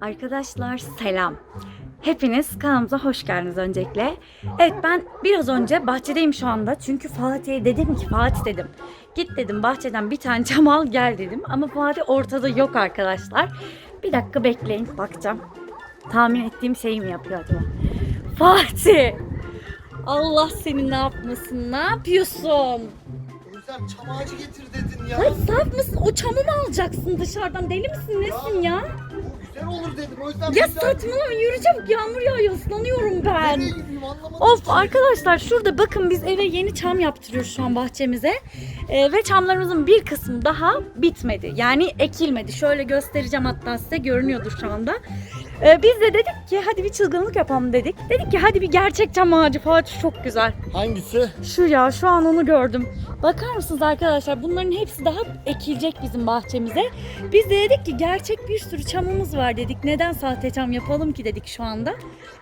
Arkadaşlar selam. Hepiniz kanalımıza hoş geldiniz öncelikle. Evet ben biraz önce bahçedeyim şu anda. Çünkü Fatih'e dedim ki Fatih dedim. Git dedim bahçeden bir tane çam al gel dedim. Ama Fatih ortada yok arkadaşlar. Bir dakika bekleyin bakacağım. Tahmin ettiğim şeyi mi yapıyor acaba? Fatih! Allah seni ne yapmasın? Ne yapıyorsun? Özlem çam ağacı getir dedin ya. Ay saf mısın? O çamı mı alacaksın dışarıdan? Deli misin? Nesin ya? Bu güzel olur dedim Özlem. Ya güzel. saçmalama yürüyeceğim. Yağmur yağıyor. ıslanıyorum ben. Nereye gideyim anlamadım. Of arkadaşlar şurada bakın biz eve yeni çam yaptırıyoruz şu an bahçemize. Ee, ve çamlarımızın bir kısmı daha bitmedi. Yani ekilmedi. Şöyle göstereceğim hatta size görünüyordur şu anda. Ee, biz de dedik ki hadi bir çılgınlık yapalım dedik. Dedik ki hadi bir gerçek çam ağacı Fatih çok güzel. Hangisi? Şu ya şu an onu gördüm. Bakar mısınız arkadaşlar bunların hepsi daha ekilecek bizim bahçemize. Biz de dedik ki gerçek bir sürü çamımız var dedik. Neden sahte çam yapalım ki dedik şu anda.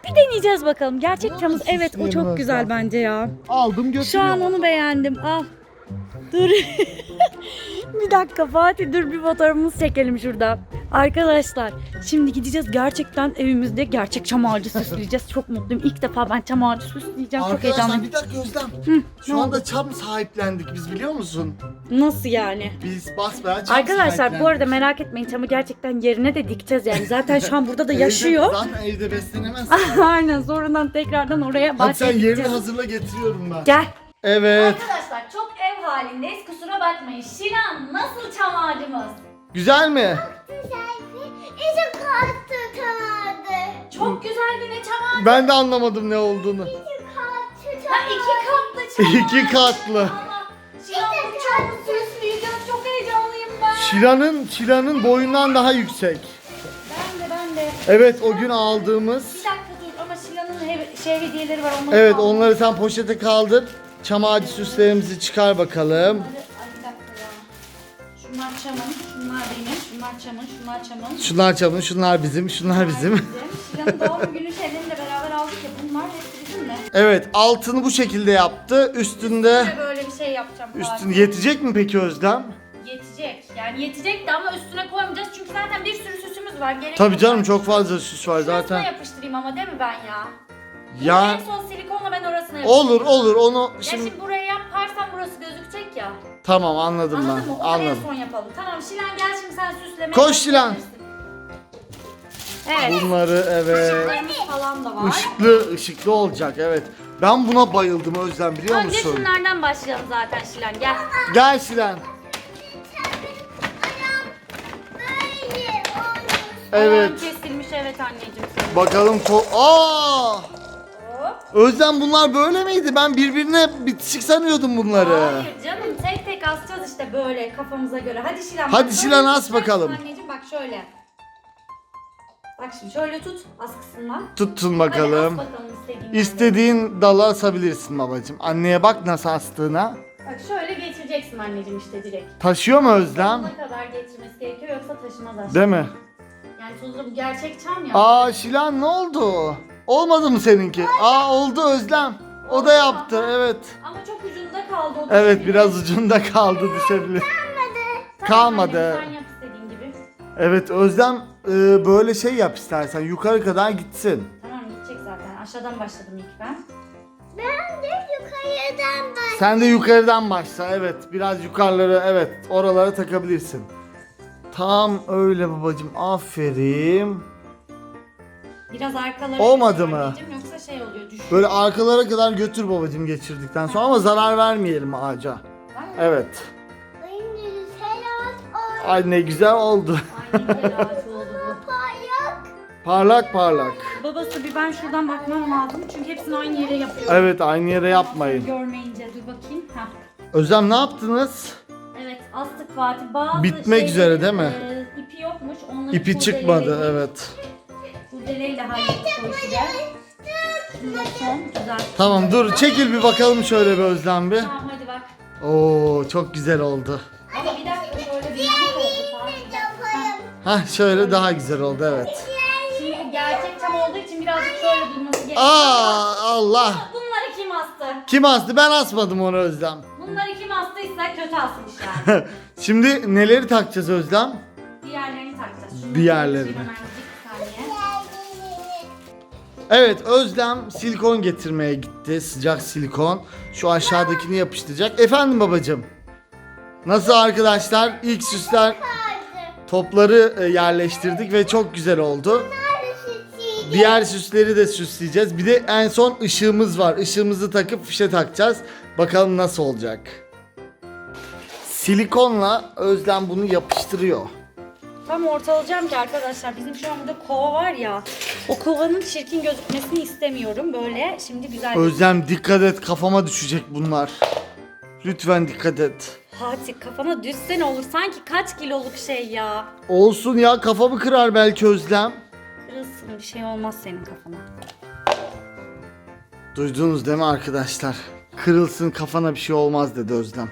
Bir deneyeceğiz bakalım. Gerçek Nasıl çamımız evet o çok güzel Özlem? bence ya. Aldım götürüyorum. Şu an onu beğendim. Al. Dur. bir dakika Fatih dur bir fotoğrafımızı çekelim şurada. Arkadaşlar şimdi gideceğiz gerçekten evimizde gerçek çam ağacı süsleyeceğiz. Çok mutluyum. İlk defa ben çam ağacı süsleyeceğim. Çok Arkadaşlar heyecanlıyım. bir dakika Özlem. ne Şu oldu? anda çam sahiplendik biz biliyor musun? Nasıl yani? Biz basbayağı çam Arkadaşlar sahiplendik. bu arada merak etmeyin çamı gerçekten yerine de dikeceğiz yani. Zaten şu an burada da Evde- yaşıyor. Zaten evde beslenemez. Aynen sonradan tekrardan oraya Hadi bahçeye sen yerini hazırla getiriyorum ben. Gel. Evet. Arkadaşlar çok ev halindeyiz kusura bakmayın. Şilan nasıl çam ağacımız? Güzel mi? Çok güzel bir ne çam ağacı. Ben de anlamadım ne olduğunu. Ha iki katlı çam İki katlı. Ama Şilan bu çamı süsleyeceğiz. Çok heyecanlıyım ben. Şilan'ın Şilan'ın boyundan daha yüksek. Ben de ben de. Evet o gün aldığımız. Bir dakika dur ama Şilan'ın he- şey hediyeleri var. Onları Evet aldım. onları sen poşete kaldır. Çam ağacı süslerimizi çıkar bakalım. Şunlar çamın, şunlar benim, şunlar çamın, şunlar çamın. Şunlar çamın, şunlar bizim, şunlar bizim. Şilan'ın doğum günü şeylerini de beraber aldık ya bunlar hepsi bizim mi? Evet altını bu şekilde yaptı. Üstünde Böyle böyle bir şey yapacağım. üstün Fatih. yetecek mi peki Özlem? Yetecek. Yani yetecek de ama üstüne koymayacağız çünkü zaten bir sürü süsümüz var. Gerek Tabii yok. canım çok fazla süs var Şurasına zaten. yapıştırayım ama değil mi ben ya? Ya En son silikonla ben orasına yapıştırayım. olur olur onu Ya şimdi şimdi buraya yaparsam burası gözükecek ya. tamam anladım Anladın ben. mı? Onu en Anladım. son yapalım. Tamam Şilan gel şimdi sen süslemeye Koş Şilan. Evet. Bunları evet. Işıklarımız falan da var. Işıklı ışıklı olacak evet. Ben buna bayıldım Özlem biliyor Önce musun? şunlardan başlayalım zaten Şilan gel. Gel Şilan. Böyle olmuş. Evet. Ayağın kesilmiş evet anneciğim. Bakalım ko Aa! Özlem bunlar böyle miydi? Ben birbirine bitişik sanıyordum bunları. Hayır canım tek tek asacağız işte böyle kafamıza göre. Hadi Şilan. Hadi Şilan, böyle as tutacaksın bakalım. Anneciğim bak şöyle. Bak şimdi şöyle tut askısından. Tuttun Hadi bakalım. as bakalım istediğin. İstediğin dala asabilirsin babacığım. Anneye bak nasıl astığına. Bak şöyle geçireceksin anneciğim işte direkt. Taşıyor mu Özlem? Sonuna kadar geçirmesi gerekiyor yoksa taşımaz aşağı. Değil mi? Yani tuzlu bu gerçek çam ya. Aa Şilan ne oldu? Olmadı mı seninki? Aa oldu Özlem. O da yaptı evet. Ama çok ucunda kaldı o Evet düşebilir. biraz ucunda kaldı düşebilir. Tamam kalmadı. Sen yap istediğin gibi. Evet Özlem e, böyle şey yap istersen yukarı kadar gitsin. Tamam gidecek zaten. Aşağıdan başladım ilk ben. Ben de yukarıdan bak. Sen de yukarıdan başla evet biraz yukarıları evet oralara takabilirsin. Tam öyle babacığım aferin. Biraz arkaları Olmadı götür mı? anneciğim, Yoksa şey oluyor düşüyor. Böyle arkalara kadar götür babacığım geçirdikten sonra ama zarar vermeyelim ağaca. Evet. Selam Ay ne güzel oldu. Ay ne güzel ağaç oldu bu. Payak. parlak parlak. Babası bir ben şuradan bakmam lazım çünkü hepsini aynı yere yapıyorum. Evet aynı yere yapmayın. Görmeyince dur bakayım. Heh. Özlem ne yaptınız? Evet astık Fatih. Bazı Bitmek üzere değil mi? e, ipi yokmuş. Onları İpi çıkmadı evet. Kurdeleyle hallettik o işi de. Şunu da son güzel. Tamam dur çekil bir bakalım şöyle bir Özlem bir. Tamam hadi bak. Oo çok güzel oldu. Ama bir dakika şöyle bir yamuk oldu Fatih. Yapayım. Hah şöyle daha güzel oldu evet. Şimdi bu gerçek çam olduğu için birazcık şöyle durması gerekiyor. Aa Allah. Bunları kim astı? Kim astı? Ben asmadım onu Özlem. Bunları kim astıysa kötü asmış yani. Şimdi neleri takacağız Özlem? Diğerlerini takacağız. Şunu Diğerlerini. Evet Özlem silikon getirmeye gitti. Sıcak silikon. Şu aşağıdakini yapıştıracak. Efendim babacığım. Nasıl arkadaşlar? İlk süsler topları e, yerleştirdik ve çok güzel oldu. Diğer süsleri de süsleyeceğiz. Bir de en son ışığımız var. Işığımızı takıp fişe takacağız. Bakalım nasıl olacak. Silikonla Özlem bunu yapıştırıyor. Tam ortalayacağım ki arkadaşlar bizim şu an burada kova var ya. O kovanın çirkin gözükmesini istemiyorum. Böyle şimdi güzel. Özlem dikkat et kafama düşecek bunlar. Lütfen dikkat et. Fatih kafana düşse ne olur? Sanki kaç kiloluk şey ya. Olsun ya kafamı kırar belki Özlem. Kırılsın bir şey olmaz senin kafana. Duydunuz değil mi arkadaşlar? Kırılsın kafana bir şey olmaz dedi Özlem.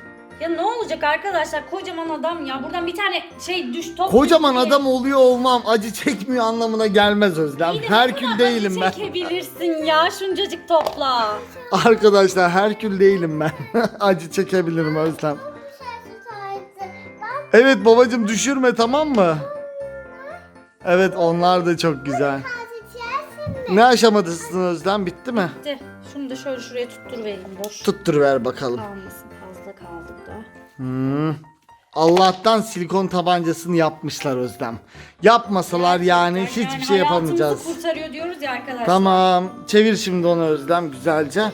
Olacak arkadaşlar? Kocaman adam ya. Buradan bir tane şey düş top. Kocaman düştü. adam oluyor olmam acı çekmiyor anlamına gelmez Özlem. İyi de Herkül değilim acı ben. çekebilirsin ya şuncacık topla. Arkadaşlar Herkül değilim ben. acı çekebilirim Özlem. Evet babacım düşürme tamam mı? Evet onlar da çok güzel. Ne aşamadasın Özlem bitti mi? Hadi şunu da şöyle şuraya tuttur vereyim boş. Tuttur ver bakalım. Kalmasın. Hmm. Allah'tan silikon tabancasını yapmışlar Özlem. Yapmasalar yani Gerçekten hiçbir yani şey yapamayacağız. Hayatımızı kurtarıyor diyoruz ya arkadaşlar. Tamam. Çevir şimdi onu Özlem güzelce. Saniye.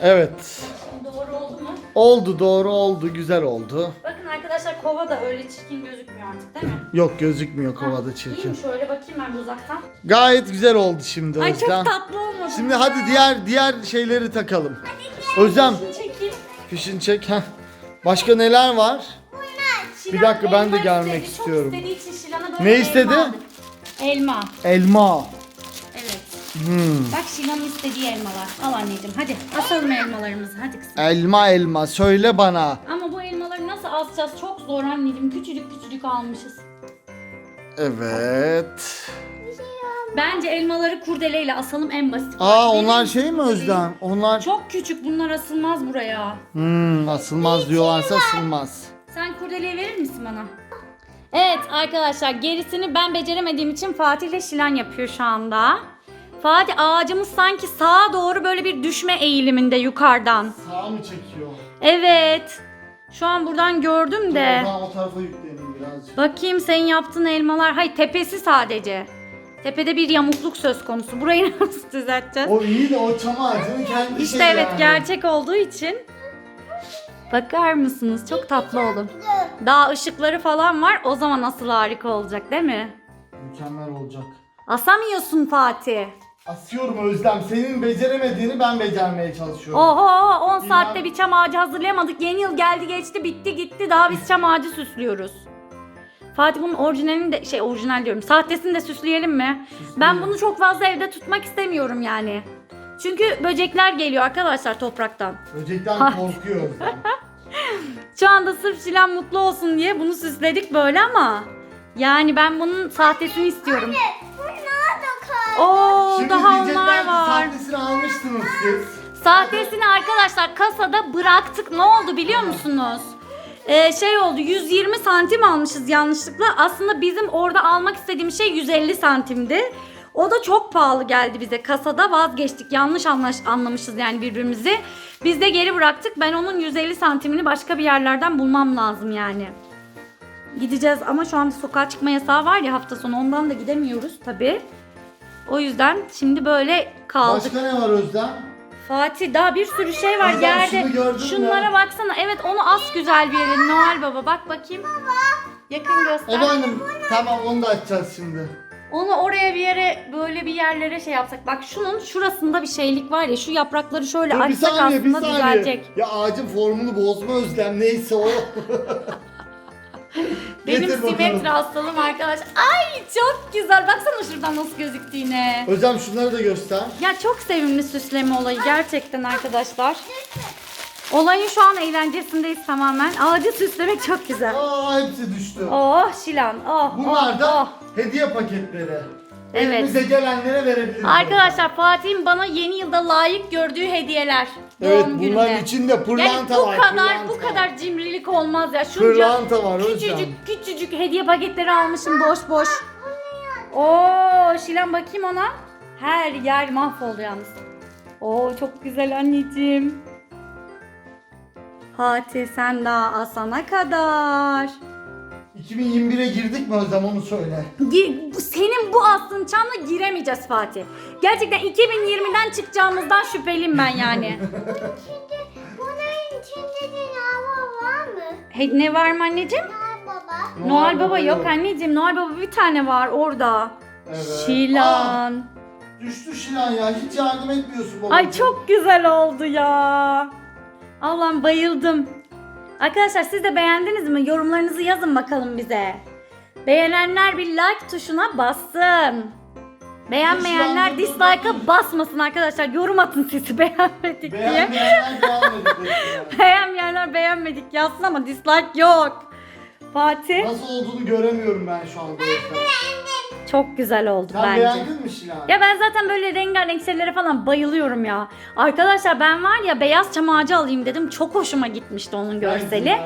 Evet. Doğru oldu mu? Oldu doğru oldu güzel oldu. Bakın arkadaşlar kova da öyle çirkin gözükmüyor artık değil mi? Yok gözükmüyor kovada Durayım çirkin. şöyle bakayım ben uzaktan. Gayet güzel oldu şimdi Ay Özlem. çok tatlı olmadı. Şimdi hadi diğer diğer şeyleri takalım. Özlem Şunu çekeyim. Fişini çek. Heh. Başka neler var? Şilan Bir dakika, ben de elma gelmek istedi. istiyorum. Çok istediği için Şilan'a böyle Ne istedi? Elma. aldık. elma. Elma. Evet. Hmm. Bak Şilan'ın istediği elmalar. Al anneciğim hadi. Asalım elmalarımızı hadi kızım. Elma elma söyle bana. Ama bu elmaları nasıl asacağız? Çok zor anneciğim. Küçücük küçücük almışız. Evet. Bence elmaları kurdeleyle asalım en basit. Aa Benim onlar şey mi kurdeleyi- Özlem? Onlar Çok küçük bunlar asılmaz buraya. hmm, asılmaz diyorlarsa asılmaz. Sen kurdeleyi verir misin bana? Evet arkadaşlar gerisini ben beceremediğim için Fatih ile Şilan yapıyor şu anda. Fatih ağacımız sanki sağa doğru böyle bir düşme eğiliminde yukarıdan. Sağ mı çekiyor? Evet. Şu an buradan gördüm de. Oradan o tarafa yükleyelim birazcık. Bakayım senin yaptığın elmalar. Hayır tepesi sadece. Tepede bir yamukluk söz konusu. Burayı nasıl düzelteceğiz? O iyi de o çam ağacının kendi İşte şeyi evet yani. gerçek olduğu için. Bakar mısınız? Çok tatlı oldu. Daha ışıkları falan var. O zaman nasıl harika olacak değil mi? Mükemmel olacak. Asamıyorsun Fatih. Asıyorum Özlem. Senin beceremediğini ben becermeye çalışıyorum. Oho 10 İnan- saatte bir çam ağacı hazırlayamadık. Yeni yıl geldi geçti bitti gitti. Daha biz çam ağacı süslüyoruz. Fatih bunun orijinalini de şey orijinal diyorum. Sahtesini de süsleyelim mi? Ben bunu çok fazla evde tutmak istemiyorum yani. Çünkü böcekler geliyor arkadaşlar topraktan. Böcekten Ha. korkuyor Özlem. Şu anda sırf Şilan mutlu olsun diye bunu süsledik böyle ama yani ben bunun sahtesini istiyorum. Bunlar da. Oo Şimdi daha onlar var. sahtesini almıştınız siz. Sahtesini arkadaşlar kasada bıraktık. Ne oldu biliyor musunuz? Ee, şey oldu 120 santim almışız yanlışlıkla. Aslında bizim orada almak istediğimiz şey 150 santimdi. O da çok pahalı geldi bize. Kasada vazgeçtik. Yanlış anlaş, anlamışız yani birbirimizi. Biz de geri bıraktık. Ben onun 150 santimini başka bir yerlerden bulmam lazım yani. Gideceğiz ama şu anda sokağa çıkma yasağı var ya hafta sonu ondan da gidemiyoruz tabi. O yüzden şimdi böyle kaldık. Başka ne var Özlem? Fatih daha bir sürü şey var Özlem, yerde. gördün mü? Şunlara baksana. Evet onu as güzel bir yere. Noel Baba bak bakayım. Yakın göster. Efendim tamam onu da açacağız şimdi. Onu oraya bir yere böyle bir yerlere şey yapsak. Bak şunun şurasında bir şeylik var ya. Şu yaprakları şöyle Dur, bir açsak saniye bir aslında saniye. düzelecek. Ya ağacın formunu bozma Özlem neyse o. Benim Getir bakalım. simetri hastalığım arkadaş. Ay çok güzel. Baksana şuradan nasıl gözüktüğüne. Özlem şunları da göster. Ya çok sevimli süsleme olayı gerçekten arkadaşlar. Olayın şu an eğlencesindeyiz tamamen. Ağacı süslemek çok güzel. Aa hepsi düştü. Oh Şilan. Oh, Bunlar oh, da oh. hediye paketleri. Evet. Elimize gelenlere verebiliriz. Arkadaşlar Fatih'in bana yeni yılda layık gördüğü hediyeler. Evet doğum bunların içinde yani pırlanta bu var. kadar pırlanta. bu kadar cimrilik olmaz ya. Şunca Pırlanta var Özlem. küçücük küçücük hediye paketleri almışım boş boş. Oo Şilan bakayım ona. Her yer mahvoldu yalnız. Oo çok güzel anneciğim. Fatih sen daha asana kadar. 2021'e girdik mi Özlem onu söyle. Gi- bu- Senin bu aslın çamla giremeyeceğiz Fatih. Gerçekten 2020'den çıkacağımızdan şüpheliyim ben yani. Şimdi bunun içinde de hava var mı? Hey, ne var mı anneciğim? Noel Baba. Yok anneciğim. Noel Baba bir tane var orada. Evet. Şilan. Aa, düştü Şilan ya hiç yardım etmiyorsun babacığım. Ay çok güzel oldu ya. Allah'ım bayıldım. Arkadaşlar siz de beğendiniz mi? Yorumlarınızı yazın bakalım bize. Beğenenler bir like tuşuna bassın. Beğenmeyenler Hiç dislike'a basmasın arkadaşlar. Yorum atın sizi beğenmedik diye. Beğenmeyenler beğenmedi. Beğenmeyenler beğenmedik yazsın ama dislike yok. Fatih Nasıl olduğunu göremiyorum ben şu anda. çok güzel oldu Sen bence. beğendin mi Şilan? Ya ben zaten böyle rengarenk şeylere falan bayılıyorum ya. Arkadaşlar ben var ya beyaz çam ağacı alayım dedim. Çok hoşuma gitmişti onun görseli.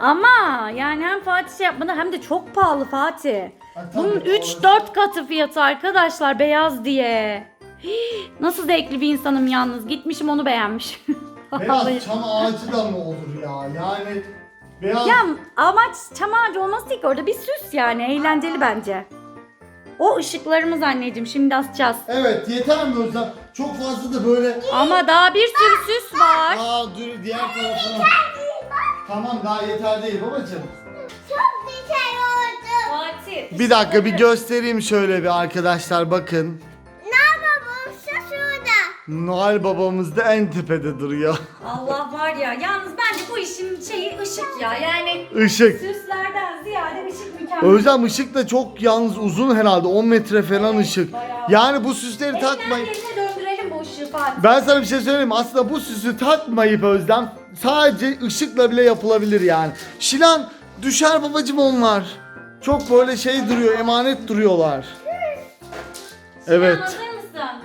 Ama yani hem Fatih şey yapmadı hem de çok pahalı Fatih. Ha, tabii, Bunun doğru. 3-4 katı fiyatı arkadaşlar beyaz diye. Hii, Nasıl zevkli bir insanım yalnız. Gitmişim onu beğenmiş. Beyaz çam ağacı da mı olur ya? Yani beyaz ya amaç çam ağacı olması değil ki orada bir süs yani eğlenceli bence. O ışıklarımız anneciğim şimdi asacağız. Evet yeter mi Özlem? Çok fazla da böyle Ama daha bir sürü süs var. Aa dur diğer tarafına. Tamam daha yeter değil babacığım. Çok güzel oldu. Fatih. Bir dakika bir göstereyim şöyle bir arkadaşlar bakın. Noel Baba şurada. Noel babamız da en tepede duruyor. Allah ya yalnız bence bu işin şeyi ışık ya yani Işık. süslerden ziyade ışık mükemmel. Özlem ışık da çok yalnız uzun herhalde 10 metre falan ışık. bayağı. Yani bu süsleri Elinden takmayın. yerine döndürelim bu ışığı Fatih. Ben sana bir şey söyleyeyim mi? Aslında bu süsü takmayıp Özlem sadece ışıkla bile yapılabilir yani. Şilan düşer babacım onlar. Çok böyle şey duruyor, emanet duruyorlar. Evet. Hazır mısın?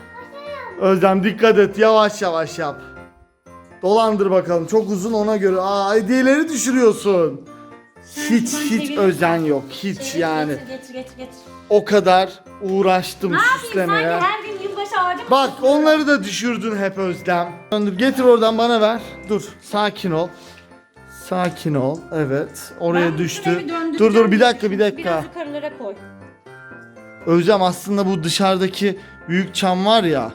Özlem dikkat et, yavaş yavaş yap. Dolandır bakalım. Çok uzun ona göre. Aa, hediyeleri düşürüyorsun. Hiç şuradan hiç çevir. özen yok. Hiç Çevir, yani. Getir getir getir. getir. O kadar uğraştım Ne yapayım süslemeye. sanki her gün yılbaşı ağacı mı Bak süslüyorum? onları da düşürdün hep Özlem. Döndür getir oradan bana ver. Dur sakin ol. Sakin ol. Evet. Oraya Ben düştü. şurayı bir döndüreceğim. Dur dur bir dakika bir dakika. Biraz yukarılara koy. Özlem aslında bu dışarıdaki büyük çam var ya.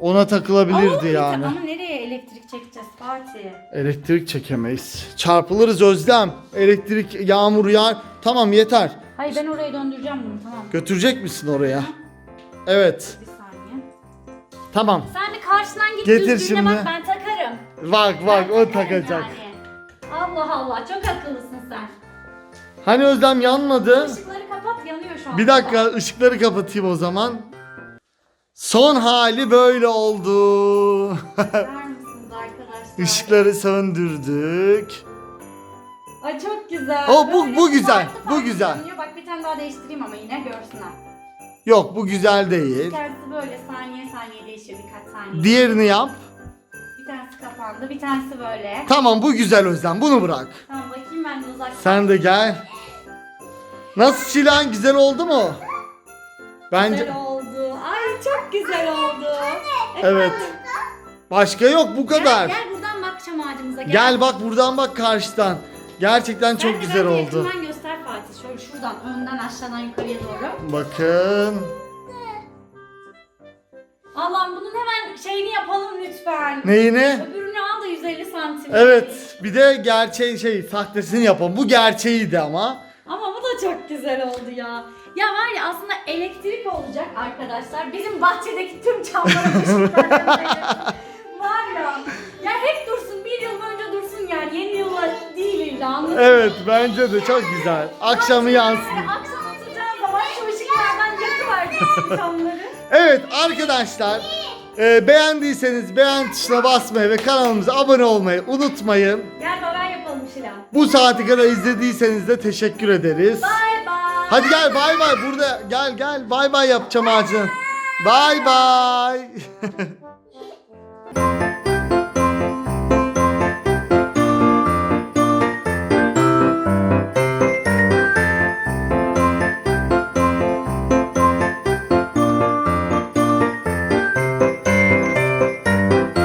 Ona takılabilirdi Ama- yani. Ama nereye elektrik çekeceğiz Fatih? Elektrik çekemeyiz. Çarpılırız Özlem. Elektrik yağmur yağar. Tamam yeter. Hayır ben oraya döndüreceğim bunu tamam. Götürecek misin oraya? Evet. Bir saniye. Tamam. Sen bir karşıdan git Getir şimdi. bak ben takarım. Bak bak Ben o takacak. yani. Allah Allah çok akıllısın sen. Hani Özlem yanmadı? Işıkları kapat yanıyor şu an. Bir dakika ışıkları kapatayım o zaman. Son hali böyle oldu. Arkadaşlar? Işıkları söndürdük. Ay çok güzel. O, bu- Böyle bu güzel, farklı bu farklı güzel. görünüyor. Bak bir tane daha değiştireyim ama yine görsünler. Yok bu güzel Bir değil. tanesi böyle saniye saniye değişiyor birkaç saniye. Diğerini yap. Bir tanesi kapandı bir tanesi böyle. Tamam bu güzel Özlem bunu bırak. Tamam bakayım ben de uzaktan. Sen de gel. Nasıl Şilan güzel oldu mu? Bence Güzel oldu. Güzel oldu. evet. Başka yok bu Gel, kadar. gel buradan bak çam ağacımıza gel. Gel bak buradan bak karşıdan. Gerçekten çok güzel oldu. yakından göster Fatih. Şöyle şuradan önden aşağıdan yukarıya doğru. Bakın. Allah'ım bunun hemen şeyini yapalım lütfen. Neyini? Öbürünü al da 150 santim. Evet. Bir de gerçeği şey sahtesini yapalım. Bu gerçeğiydi ama. Da çok güzel oldu ya. Ya var ya aslında elektrik olacak arkadaşlar. Bizim bahçedeki tüm çamlara ışıklardan Var ya. Ya hep dursun. Bir yıl boyunca dursun yani. Yeni yıllar değil illa anladın? Evet bence de çok güzel. Akşamı yansın. Akşam oturacağın zaman şu ışıklardan yakıvereceksin çamları. Evet arkadaşlar. e, beğendiyseniz beğen tuşuna basmayı ve kanalımıza abone olmayı unutmayın. Gel Şilan. Bu saati kadar izlediyseniz de teşekkür ederiz. Bye bye. Hadi gel bay bay burada gel gel bay bay yapacağım ağacın. Bay bay.